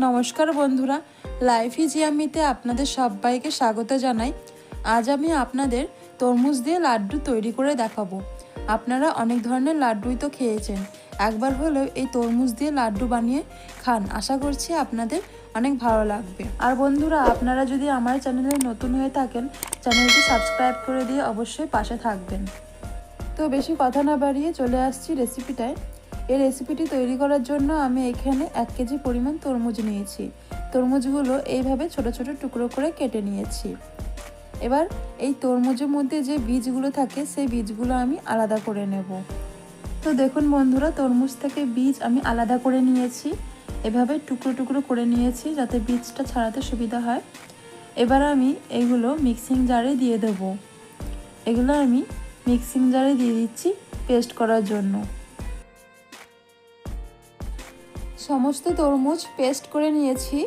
নমস্কার বন্ধুরা life is ইয়ামিতে আপনাদের সবাইকে স্বাগত জানাই। আজ আমি আপনাদের তরমুজ দিয়ে লাড্ডু তৈরি করে দেখাবো। আপনারা অনেক ধরনের লাড্ডুই তো খেয়েছেন। একবার হলেও এই তরমুজ দিয়ে লাড্ডু বানিয়ে খান, আশা করছি আপনাদের অনেক ভালো লাগবে। আর বন্ধুরা, আপনারা যদি আমার চ্যানেলে নতুন হয়ে থাকেন, চ্যানেলটি সাবস্ক্রাইব করে দিয়ে অবশ্যই পাশে থাকবেন। তো বেশি কথা না বাড়িয়ে চলে আসছি রেসিপিটায় এই রেসিপিটি তৈরি করার জন্য আমি এখানে এক কেজি পরিমাণ তরমুজ নিয়েছি। তরমুজগুলো এইভাবে ছোট ছোট টুকরো করে কেটে নিয়েছি। এবার এই তরমুজের মধ্যে যে বীজগুলো থাকে, সেই বীজগুলো আমি আলাদা করে নেব। তো দেখুন বন্ধুরা, তরমুজ থেকে বীজ আমি আলাদা করে নিয়েছি। এভাবে টুকরো টুকরো করে নিয়েছি যাতে বীজটা ছাড়াতে সুবিধা হয়। এবার আমি এগুলো মিক্সিং জারে দিয়ে দেব। এগুলো আমি মিক্সিং জারে দিয়ে দিচ্ছি পেস্ট করার জন্য। সমস্ত তরমুজ পেস্ট করে নিয়েছি।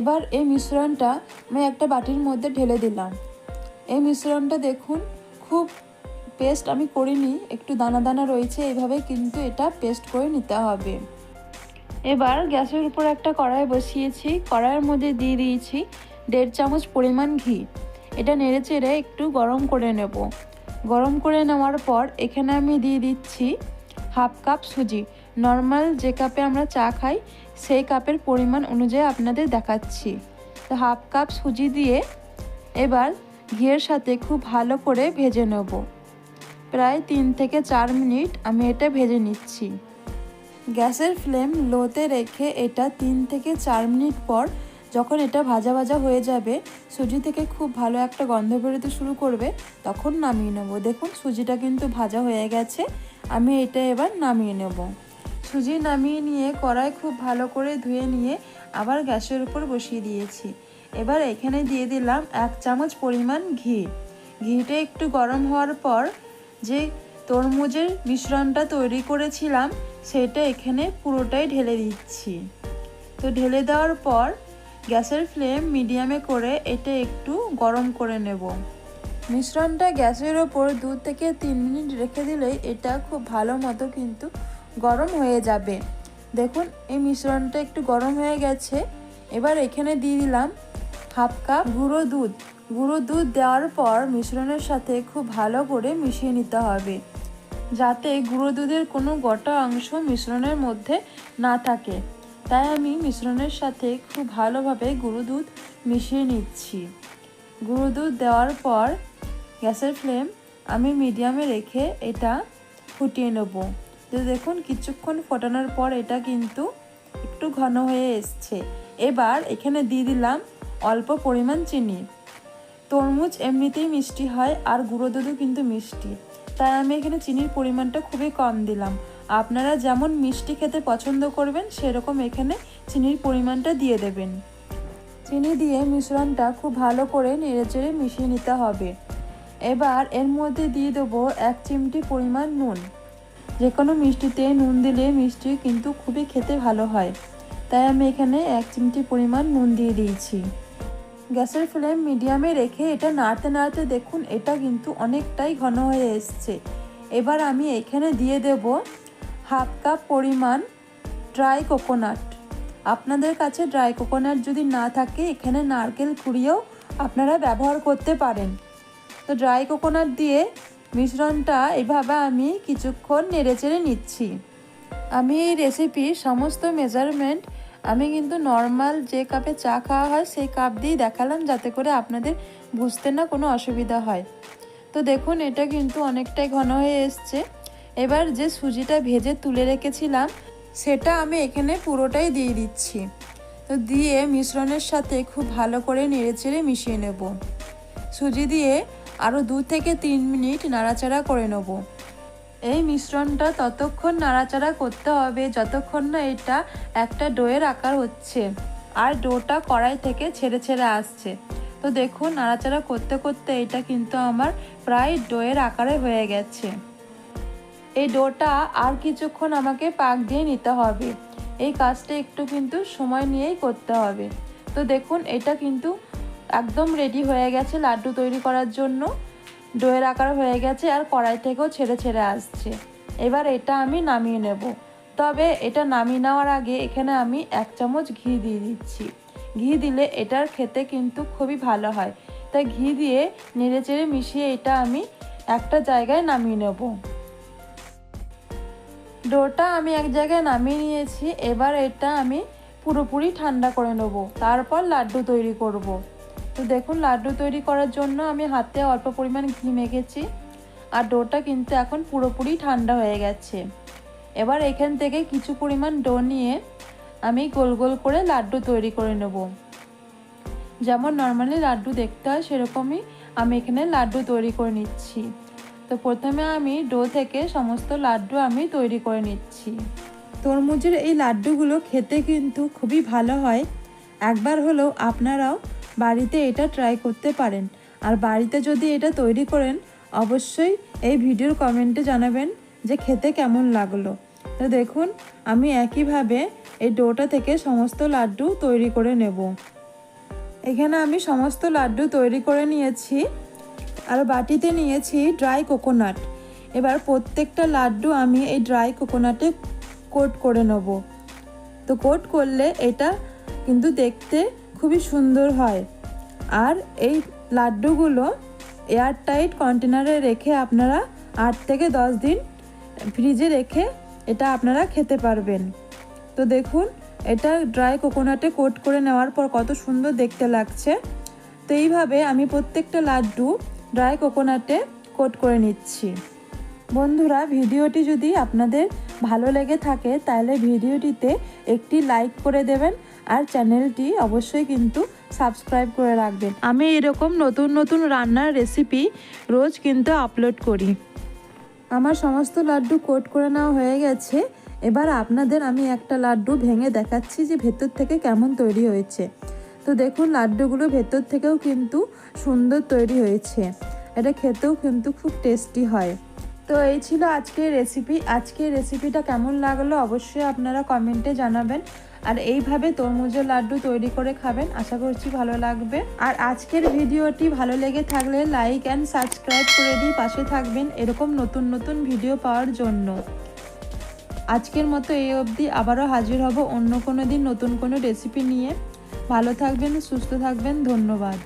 এবার এই মিশ্রণটা আমি একটা বাটির মধ্যে ঢেলে দিলাম। এই মিশ্রণটা দেখুন, খুব পেস্ট আমি করিনি, একটু দানা দানা রয়েছে এইভাবে কিন্তু এটা পেস্ট করে নিতে হবে। এবার গ্যাসের উপর একটা কড়াই বসিয়েছি, কড়াইয়ের মধ্যে দিয়ে দিয়েছি দেড় চামচ পরিমাণ ঘি। এটা নেড়ে চেড়ে একটু গরম করে নেব। গরম করে নেওয়ার পর এখানে আমি দিয়ে দিচ্ছি হাফ কাপ সুজি। নর্মাল যে কাপে আমরা চা খাই, সেই কাপের পরিমাণ অনুযায়ী আপনাদের দেখাচ্ছি। তো হাফ কাপ সুজি দিয়ে এবার ঘিয়ের সাথে খুব ভালো করে ভেজে নেব। প্রায় তিন থেকে চার মিনিট আমি এটা ভেজে নিচ্ছি। গ্যাসের ফ্লেম লোতে রেখে এটা তিন থেকে চার মিনিট পর যখন এটা ভাজা ভাজা হয়ে যাবে, সুজি থেকে খুব ভালো একটা গন্ধ বেরোতে শুরু করবে, তখন নামিয়ে নেব। দেখুন, সুজিটা কিন্তু ভাজা হয়ে গেছে, আমি এটা এবার নামিয়ে নেব। সুজি নামিয়ে নিয়ে কড়াই খুব ভালো করে ধুয়ে নিয়ে আবার গ্যাসের উপর বসিয়ে দিয়েছি। এবার এখানে দিয়ে দিলাম এক চামচ পরিমাণ ঘি। ঘিটা একটু গরম হওয়ার পর যে তরমুজের মিশ্রণটা তৈরি করেছিলাম, সেটা এখানে পুরোটাই ঢেলে দিচ্ছি। তো ঢেলে দেওয়ার পর গ্যাসের ফ্লেম মিডিয়ামে করে এটা একটু গরম করে নেব। মিশ্রণটা গ্যাসের ওপর দু থেকে তিন মিনিট রেখে দিলেই এটা খুব ভালো মতো কিন্তু গরম হয়ে যাবে। দেখুন, এই মিশ্রণটা একটু গরম হয়ে গেছে। এবার এখানে দিয়ে দিলাম হাফ কাপ গুঁড়ো দুধ। গুঁড়ো দুধ দেওয়ার পর মিশ্রণের সাথে খুব ভালো করে মিশিয়ে নিতে হবে। যাতে গুঁড়ো দুধের কোনো গোটা অংশ মিশ্রণের মধ্যে না থাকে। তাই আমি মিশ্রণের সাথে খুব ভালোভাবে গুঁড়ো দুধ মিশিয়ে নিচ্ছি। গুঁড়ো দুধ দেওয়ার পর গ্যাসের ফ্লেম আমি মিডিয়ামে রেখে এটা ফুটিয়ে নেব। তো দেখুন, কিছুক্ষণ ফোটানোর পর এটা কিন্তু একটু ঘন হয়ে এসছে। এবার এখানে দিয়ে দিলাম অল্প পরিমাণ চিনি। তরমুজ এমনিতেই মিষ্টি হয় আর গুঁড়ো দুধও কিন্তু মিষ্টি। তাই আমি এখানে চিনির পরিমাণটা খুবই কম দিলাম। আপনারা যেমন মিষ্টি খেতে পছন্দ করবেন, সেরকম এখানে চিনির পরিমাণটা দিয়ে দেবেন। চিনি দিয়ে মিশ্রণটা খুব ভালো করে নেড়েচেড়ে মিশিয়ে নিতে হবে। এবার এর মধ্যে দিয়ে দেবো এক চিমটি পরিমাণ নুন। যে কোনো মিষ্টিতে নুন দিলে মিষ্টি কিন্তু খুবই খেতে ভালো হয়। তাই আমি এখানে এক চিমটি পরিমাণ নুন দিয়ে দিয়েছি। গ্যাসের ফ্লেম মিডিয়ামে রেখে এটা নাড়তে নাড়তে দেখুন, এটা কিন্তু অনেকটাই ঘন হয়ে এসছে। এবার আমি এখানে দিয়ে দেব হাফ কাপ পরিমাণ ড্রাই কোকোনাট। আপনাদের কাছে ড্রাই কোকোনাট যদি না থাকে, এখানে নারকেল কুড়িয়েও আপনারা ব্যবহার করতে পারেন। তো ড্রাই কোকোনাট দিয়ে মিশ্রণটা এভাবে আমি কিছুক্ষণ নেড়েচেড়ে নিচ্ছি। আমি এই রেসিপির সমস্ত মেজারমেন্ট আমি কিন্তু নর্মাল যে কাপে চা খাওয়া হয়, সেই কাপ দিয়েই দেখালাম যাতে করে আপনাদের বুঝতে না কোনো অসুবিধা হয়। তো দেখুন, এটা কিন্তু অনেকটাই ঘন হয়ে এসছে। এবার যে সুজিটা ভেজে তুলে রেখেছিলাম, সেটা আমি এখানে পুরোটাই দিয়ে দিচ্ছি। তো দিয়ে মিশ্রণের সাথে খুব ভালো করে নেড়েচেড়ে মিশিয়ে নেব। সুজি দিয়ে আরও দু থেকে তিন মিনিট নাড়াচাড়া করে নেব। এই মিশ্রণটা ততক্ষণ নাড়াচাড়া করতে হবে যতক্ষণ না এটা একটা ডোয়ের আকার হচ্ছে। আর ডোটা কড়াই থেকে ছেড়ে ছেড়ে আসছে। তো দেখুন, নাড়াচাড়া করতে করতে এটা কিন্তু আমার প্রায় ডোয়ের আকারে হয়ে গেছে। এই ডোটা আর কিছুক্ষণ আমাকে পাক দিয়ে নিতে হবে। এই কাজটা একটু কিন্তু সময় নিয়েই করতে হবে। তো দেখুন, এটা কিন্তু একদম রেডি হয়ে গেছে লাড্ডু তৈরি করার জন্য। ডোয়ের আকার হয়ে গেছে আর কড়াই থেকেও ছেড়ে ছেড়ে আসছে। এবার এটা আমি নামিয়ে নেব। তবে এটা নামিয়ে নেওয়ার আগে এখানে আমি এক চামচ ঘি দিয়ে দিচ্ছি। ঘি দিলে এটার খেতে কিন্তু খুবই ভালো হয়। তাই ঘি দিয়ে নেড়েচেড়ে মিশিয়ে এটা আমি একটা জায়গায় নামিয়ে নেব। ডোটা আমি এক জায়গায় নামিয়ে নিয়েছি। এবার এটা আমি পুরোপুরি ঠান্ডা করে নেব। তারপর লাড্ডু তৈরি করব। তো দেখুন, লাড্ডু তৈরি করার জন্য আমি হাতে অল্প পরিমাণ ঘি মেখেছি আর ডোটা কিন্তু এখন পুরোপুরি ঠান্ডা হয়ে গেছে। এবার এখান থেকে কিছু পরিমাণ ডো নিয়ে আমি গোল গোল করে লাড্ডু তৈরি করে নেব। যেমন নর্মালি লাড্ডু দেখতে হয়, সেরকমই আমি এখানে লাড্ডু তৈরি করে নিচ্ছি। তো প্রথমে আমি ডো থেকে সমস্ত লাড্ডু আমি তৈরি করে নিচ্ছি। তরমুজের এই লাড্ডুগুলো খেতে কিন্তু খুবই ভালো হয়। একবার হলেও আপনারাও বাড়িতে এটা ট্রাই করতে পারেন। আর বাড়িতে যদি এটা তৈরি করেন, অবশ্যই এই ভিডিওর কমেন্টে জানাবেন যে খেতে কেমন লাগল। তো দেখুন, আমি একইভাবে এই ডোটা থেকে সমস্ত লাড্ডু তৈরি করে নেব। এখানে আমি সমস্ত লাড্ডু তৈরি করে নিয়েছি আর বাটিতে নিয়েছি ড্রাই কোকোনাট এবার প্রত্যেকটা লাড্ডু আমি এই ড্রাই কোকোনাটে কোট করে নেব। তো কোট করলে এটা কিন্তু দেখতে খুবই সুন্দর হয়। আর এই লাড্ডুগুলো এয়ারটাইট কন্টেনারে রেখে আপনারা আট থেকে দশ দিন ফ্রিজে রেখে এটা আপনারা খেতে পারবেন। তো দেখুন, এটা ড্রাই কোকোনাটে কোট করে নেওয়ার পর কত সুন্দর দেখতে লাগছে। তো এইভাবে আমি প্রত্যেকটা লাড্ডু ড্রাই কোকোনাটে কোট করে নিচ্ছি। বন্ধুরা, ভিডিওটি যদি আপনাদের ভালো লেগে থাকে, তাহলে ভিডিওটিতে একটি লাইক করে দেবেন আর চ্যানেলটি অবশ্যই কিন্তু সাবস্ক্রাইব করে রাখবেন। আমি এরকম নতুন নতুন রান্নার রেসিপি রোজ কিন্তু আপলোড করি। আমার সমস্ত লাড্ডু কোট করে নেওয়া হয়ে গেছে। এবার আপনাদের আমি একটা লাড্ডু ভেঙে দেখাচ্ছি যে ভেতর থেকে কেমন তৈরি হয়েছে। তো দেখুন, লাড্ডুগুলো ভেতর থেকেও কিন্তু সুন্দর তৈরি হয়েছে। এটা খেতেও কিন্তু খুব টেস্টি হয়। তো এই ছিল আজকের রেসিপি আজকের রেসিপিটা কেমন লাগল অবশ্যই আপনারা কমেন্টে জানাবেন। আর এইভাবে তরমুজের লাড্ডু তৈরি করে খাবেন, আশা করছি ভালো লাগবে। আর আজকের ভিডিওটি ভালো লেগে থাকলে লাইক অ্যান্ড সাবস্ক্রাইব করে দিয়ে পাশে থাকবেন এরকম নতুন নতুন ভিডিও পাওয়ার জন্য। আজকের মতো এই অবধি আবারও হাজির হব অন্য কোনো দিন নতুন কোনো রেসিপি নিয়ে। ভালো থাকবেন, সুস্থ থাকবেন, ধন্যবাদ।